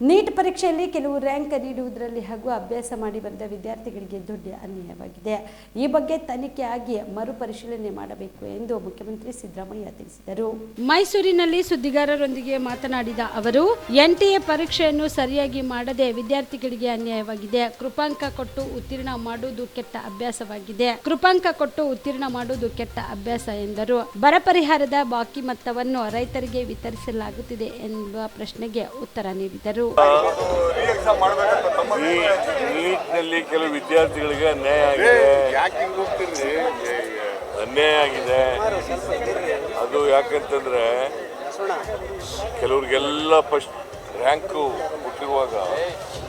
Neat ಪರೀಕ್ಷೆಯಲ್ಲಿ ಕೆಲವು rank ನೀಡುವುದರಲ್ಲಿ ಹಾಗೂ ಅಭ್ಯಾಸ ಮಾಡಿ ಬಂದ ವಿದ್ಯಾರ್ಥಿಗಳಿಗೆ ದೊಡ್ಡ ಅನ್ಯಾಯವಾಗಿದೆ. ಈ ಬಗ್ಗೆ ತನಿಖೆ ಆಗಿ ಮರುಪರಿಶೀಲನೆ ಮಾಡಬೇಕು ಎಂದು ಮುಖ್ಯಮಂತ್ರಿ ಸಿದ್ದರಾಮಯ್ಯ ತಿಳಿಸಿದರು. ಮೈಸೂರಿನಲ್ಲಿ ಸುದ್ದಿಗಾರರೊಂದಿಗೆ ಮಾತನಾಡಿದ ಅವರು ಎನ್ಟಿಎ ಪರೀಕ್ಷೆಯನ್ನು ಸರಿಯಾಗಿ ಮಾಡದೆ ವಿದ್ಯಾರ್ಥಿಗಳಿಗೆ ಅನ್ಯಾಯವಾಗಿದೆ. ಕೃಪಾಂಕ ಕೊಟ್ಟು ಉತ್ತೀರ್ಣ ಮಾಡುವುದು ಕೆಟ್ಟ ಅಭ್ಯಾಸವಾಗಿದೆ. ಕೃಪಾಂಕ ಕೊಟ್ಟು ಉತ್ತೀರ್ಣ ಮಾಡುವುದು ಕೆಟ್ಟ ಅಭ್ಯಾಸ ಎಂದರು. ಬರ ಪರಿಹಾರದ ಬಾಕಿ ಮೊತ್ತವನ್ನು ರೈತರಿಗೆ ವಿತರಿಸಲಾಗುತ್ತಿದೆ ಎಂಬ ಪ್ರಶ್ನೆಗೆ ಉತ್ತರ ನೀಡಿದರು. ನೀಟ್ನಲ್ಲಿ ಕೆಲವು ವಿದ್ಯಾರ್ಥಿಗಳಿಗೆ ಅನ್ಯಾಯ ಆಗಿದೆ. ಅನ್ಯಾಯ ಆಗಿದೆ. ಅದು ಯಾಕಂತಂದ್ರೆ ಕೆಲವ್ರಿಗೆಲ್ಲ ಫಸ್ಟ್ ರ್ಯಾಂಕು ಹುಟ್ಟಿರುವಾಗ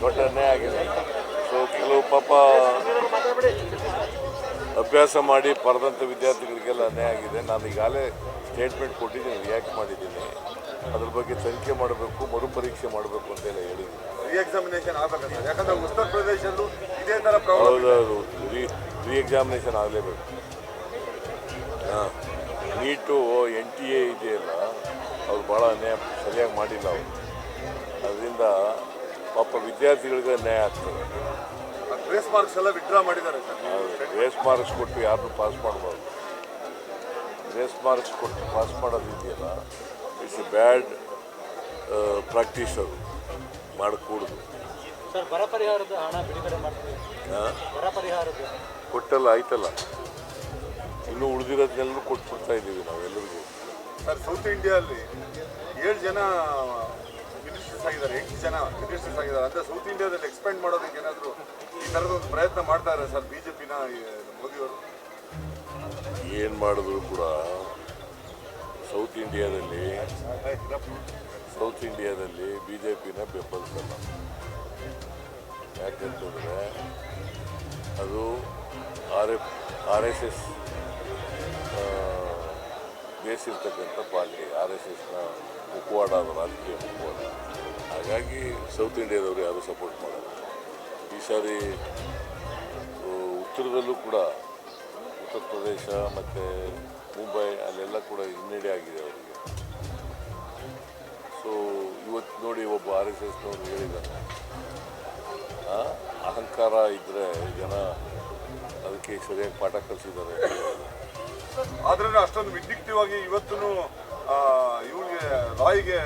ದೊಡ್ಡ ಅನ್ಯಾಯ ಆಗಿದೆ. ಸೊ ಕೆಲವು ಪಾಪ ಅಭ್ಯಾಸ ಮಾಡಿ ಪಡೆದಂಥ ವಿದ್ಯಾರ್ಥಿಗಳಿಗೆಲ್ಲ ಅನ್ಯಾಯ ಆಗಿದೆ. ನಾನು ಈಗಾಗಲೇ ಸ್ಟೇಟ್ಮೆಂಟ್ ಕೊಟ್ಟಿದ್ದೀನಿ ರಿಯಾಕ್ಟ್ ಮಾಡಿದ್ದೀನಿ. ಅದ್ರ ಬಗ್ಗೆ ತನಿಖೆ ಮಾಡಬೇಕು ಮರುಪರೀಕ್ಷೆ ಮಾಡಬೇಕು ಅಂತೆಲ್ಲ ಹೇಳಿದ್ರು. ರೀ ಎಕ್ಸಾಮಿನೇಷನ್ ಆಗ್ಬೇಕಂತ. ಯಾಕಂದ್ರೆ ಉತ್ತರ ಪ್ರದೇಶದ್ದು ಇದೇ ತರ ಪ್ರಾಬ್ಲಮ್ ಹೌದೌದು. ರೀ ರೀ ಎಕ್ಸಾಮಿನೇಷನ್ ಆಗಲೇಬೇಕು. ಹಾಂ. ನೀಟು ಎನ್ ಟಿ ಎ ಇದೆಯಲ್ಲ ಅವ್ರು ಭಾಳ ನ್ಯಾಯ ಸರಿಯಾಗಿ ಮಾಡಿಲ್ಲ ಅವರು. ಅದರಿಂದ ಪಾಪ ವಿದ್ಯಾರ್ಥಿಗಳಿಗೆ ನ್ಯಾಯ ಆಗ್ತದೆ. ಗ್ರೇಸ್ ಮಾರ್ಕ್ಸ್ ಎಲ್ಲ ವಿಡ್ರಾ ಮಾಡಿದ್ದಾರೆ ಸರ್. ಗ್ರೇಸ್ ಮಾರ್ಕ್ಸ್ ಕೊಟ್ಟು ಯಾರನ್ನೂ ಪಾಸ್ ಮಾಡಬಾರ್ದು. ಗ್ರೇಸ್ ಮಾರ್ಕ್ಸ್ ಕೊಟ್ಟು ಪಾಸ್ ಮಾಡೋದು ಇದೆಯಲ್ಲ ಇಟ್ಸ್ ಎ ಬ್ಯಾಡ್ ಪ್ರಾಕ್ಟೀಸ್ ಅದು. ಮಾಡಕೂಡದು. ಸರ್ ಬರ ಪರಿಹಾರದ ಹಣ ಬಿಡುಗಡೆ ಮಾಡ್ತೀವಿ. ಹಾಂ? ಬರ ಪರಿಹಾರದ ಕೊಟ್ಟಲ್ಲ ಆಯ್ತಲ್ಲ. ಇನ್ನೂ ಉಳಿದಿರೋದನ್ನೆಲ್ಲರೂ ಕೊಟ್ಬಿಡ್ತಾ ಇದ್ದೀವಿ ನಾವೆಲ್ಲರಿಗೂ. ಸರ್ ಸೌತ್ ಇಂಡಿಯಾದಲ್ಲಿ ಏಳು ಜನ ಮಿನಿಸ್ಟರ್ಸ್ ಆಗಿದ್ದಾರೆ ಎಂಟು ಜನ ಮಿನಿಸ್ಟರ್ಸ್ ಆಗಿದ್ದಾರೆ. ಅಂದರೆ ಸೌತ್ ಇಂಡಿಯಾದಲ್ಲಿ ಎಕ್ಸ್ಪೆಂಡ್ ಮಾಡೋದಕ್ಕೆ ಏನಾದರೂ ಈ ಥರದ ಒಂದು ಪ್ರಯತ್ನ ಮಾಡ್ತಾರೆ ಸರ್ ಬಿ ಜೆ ಪಿನ ಮೋದಿಯವರು? ಏನು ಮಾಡಿದ್ರು ಕೂಡ ಸೌತ್ ಇಂಡಿಯಾದಲ್ಲಿ ಸೌತ್ ಇಂಡಿಯಾದಲ್ಲಿ ಬಿ ಜೆ ಪಿನ ಬೆಂಬಲಿಸಲ್ಲ ಯಾಕೆಂತಂದರೆ ಅದು R F R S S ಬೇಸಿರ್ತಕ್ಕಂಥ party R S ಎಸ್ನ ಮುಖವಾಡ ಅದು, ರಾಜಕೀಯ ಮುಖವಾಡ ಹಾಗಾಗಿ ಸೌತ್ ಇಂಡಿಯಾದವರು ಯಾರೂ ಸಪೋರ್ಟ್ ಮಾಡಲ್ಲ. ಈ ಸಾರಿ ಉತ್ತರದಲ್ಲೂ ಕೂಡ, ಉತ್ತರ ಪ್ರದೇಶ ಮತ್ತು ಮುಂಬೈ ಅಲ್ಲೆಲ್ಲ ಕೂಡ ಹಿನ್ನಡೆ ಆಗಿದೆ ಅವರಿಗೆ. ಸೊ ಇವತ್ತು ನೋಡಿ ಒಬ್ಬ ಆರ್ ಎಸ್ ಎಸ್ನವ್ರು ಹೇಳಿದ್ದಾರೆ. ಅಹಂಕಾರ ಇದ್ದರೆ ಜನ ಅದಕ್ಕೆ ಸರಿಯಾಗಿ ಪಾಠ ಕಲಿಸಿದ್ದಾರೆ. ಆದ್ರೂ ಅಷ್ಟೊಂದು ವಿದ್ಯುಕ್ತವಾಗಿ ಇವತ್ತು ಇವ್ರಿಗೆ ರಾಯ್ಗೆ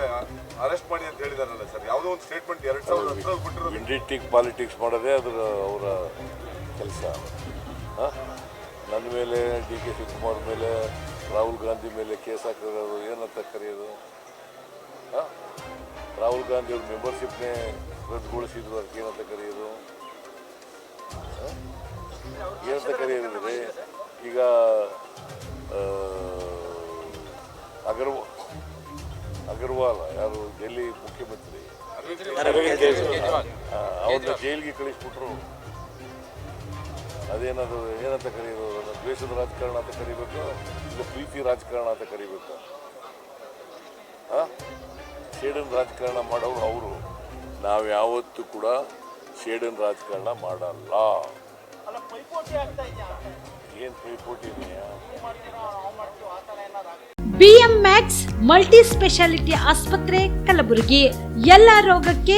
ಅರೆಸ್ಟ್ ಮಾಡಿ ಅಂತ ಹೇಳಿದಾರಲ್ಲ ಸರ್. ಯಾವುದೋ ಒಂದು ಸ್ಟೇಟ್ಮೆಂಟ್ ಎರಡು ಸಾವಿರದ ಹತ್ತರಲ್ಲಿ ಇಂಡಿಟಿಕ್ ಪಾಲಿಟಿಕ್ಸ್ ಮಾಡೋದೇ ಅದರ ಅವರ ಕೆಲಸ. ನನ್ನ ಮೇಲೆ ಡಿ ಕೆ ಶಿವಕುಮಾರ್ ಮೇಲೆ ರಾಹುಲ್ ಗಾಂಧಿ ಮೇಲೆ ಕೇಸ್ ಹಾಕಿರೋದು ಏನಂತ ಕರೆಯೋದು? ಆ? ರಾಹುಲ್ ಗಾಂಧಿ ಅವ್ರ ಮೆಂಬರ್ಶಿಪ್ನೇ ರದ್ದುಗೊಳಿಸಿದ್ರು ಅದಕ್ಕೆ ಏನಂತ ಕರೆಯೋದು? ಏನಂತ ಕರೆಯೋದು ರೀ ಈಗ ಅಗರ್ವಾ ಅಗರ್ವಾಲ್ ಯಾರು ಡೆಲ್ಲಿ ಮುಖ್ಯಮಂತ್ರಿ? ಅವ್ರನ್ನ ಜೈಲಿಗೆ ಕಳಿಸ್ಬಿಟ್ರು. ಅದೇನದು ಏನಂತ ಕರೆಯೋದು ಅದನ್ನು ದ್ವೇಷದ ರಾಜಕಾರಣ ಅಂತ ಕರಿಬೇಕು? ಇಲ್ಲ ಪ್ರೀತಿ ರಾಜಕಾರಣ ಅಂತ ಕರಿಬೇಕು? ಶೇಡನ್ ರಾಜಕಾರಣ ಮಾಡೋರು ಅವರು. ನಾವು ಯಾವತ್ತೂ ಕೂಡ ಶೇಡನ್ ರಾಜಕಾರಣ ಮಾಡಲ್ಲ. ಅಲ್ಲ ಪೈಪೋಟಿ ಆಗ್ತಾ ಇದೆಯಾ? ಏನು ಪೈಪೋಟಿ ಇದೆಯಾ? ಬಿಎಂ ಮ್ಯಾಕ್ಸ್ ಮಲ್ಟಿ ಸ್ಪೆಷಾಲಿಟಿ ಆಸ್ಪತ್ರೆ ಕಲಬುರಗಿ. ಎಲ್ಲ ರೋಗಕ್ಕೆ